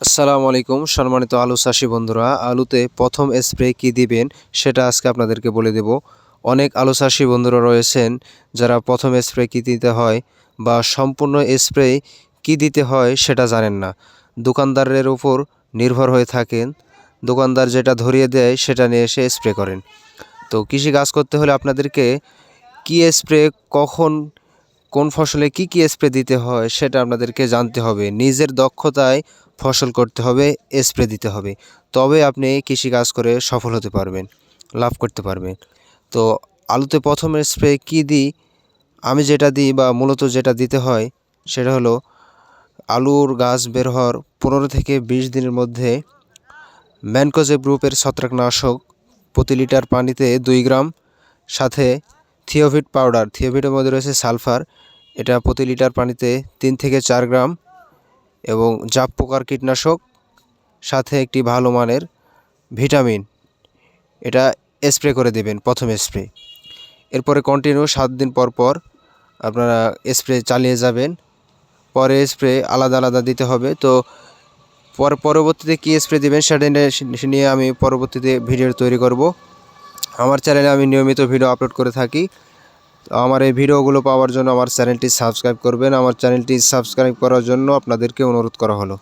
আসসালামু আলাইকুম, সম্মানিত আলু চাষি বন্ধুরা, আলুতে প্রথম স্প্রে কি দিবেন সেটা আজকে আপনাদেরকে বলে দেব। অনেক আলু চাষি বন্ধুরা রয়েছেন যারা প্রথম স্প্রে কি দিতে হয় বা সম্পূর্ণ স্প্রে কি দিতে হয় সেটা জানেন না। দোকানদারের উপর নির্ভর হয়ে থাকেন, দোকানদার যেটা ধরিয়ে দেয় সেটা নিয়ে এসে স্প্রে করেন। তো কৃষি কাজ করতে হলে আপনাদেরকে কি স্প্রে কখন কোন ফসলে কি কি স্প্রে দিতে হয় সেটা আপনাদেরকে জানতে হবে। নিজের দক্ষতায় ফসল করতে হবে স্প্রে দিতে হবে। তবে আপনি কৃষি কাজ করে সফল হতে পারবেন, লাভ করতে পারবেন। তো আলুতে প্রথম স্প্রে কি দিই? আমি যেটা দিই বা মূলত যেটা দিতে হয় সেটা হলো আলুর গাছ বের হওয়ার পনেরো থেকে বিশ দিনের মধ্যে ম্যানকোজেব গ্রুপের ছত্রাকনাশক প্রতি লিটার পানিতে দুই গ্রাম, সাথে থিওভিট পাউডার থিওভিটের মধ্যে রয়েছে সালফার, এটা প্রতি লিটার পানিতে তিন থেকে চার গ্রাম এবং জাপ পোকার কীটনাশক, সাথে একটি ভালো মানের ভিটামিন। এটা স্প্রে করে দেবেন, প্রথম স্প্রে। এরপরে কন্টিনিউ সাত দিন পর পর আপনারা স্প্রে চালিয়ে যাবেন। পরে স্প্রে আলাদা আলাদা দিতে হবে। তো পর পরবর্তীতে কী স্প্রে দেবেন সেটা নিয়ে- নিয়ে আমি পরবর্তীতে ভিডিও তৈরি করব। আমার চ্যানেলে আমি নিয়মিত ভিডিও আপলোড করে থাকি। আমার এই ভিডিওগুলো পাওয়ার জন্য আমার চ্যানেলটি সাবস্ক্রাইব করবেন। আমার চ্যানেলটি সাবস্ক্রাইব করার জন্য আপনাদেরকে অনুরোধ করা হলো।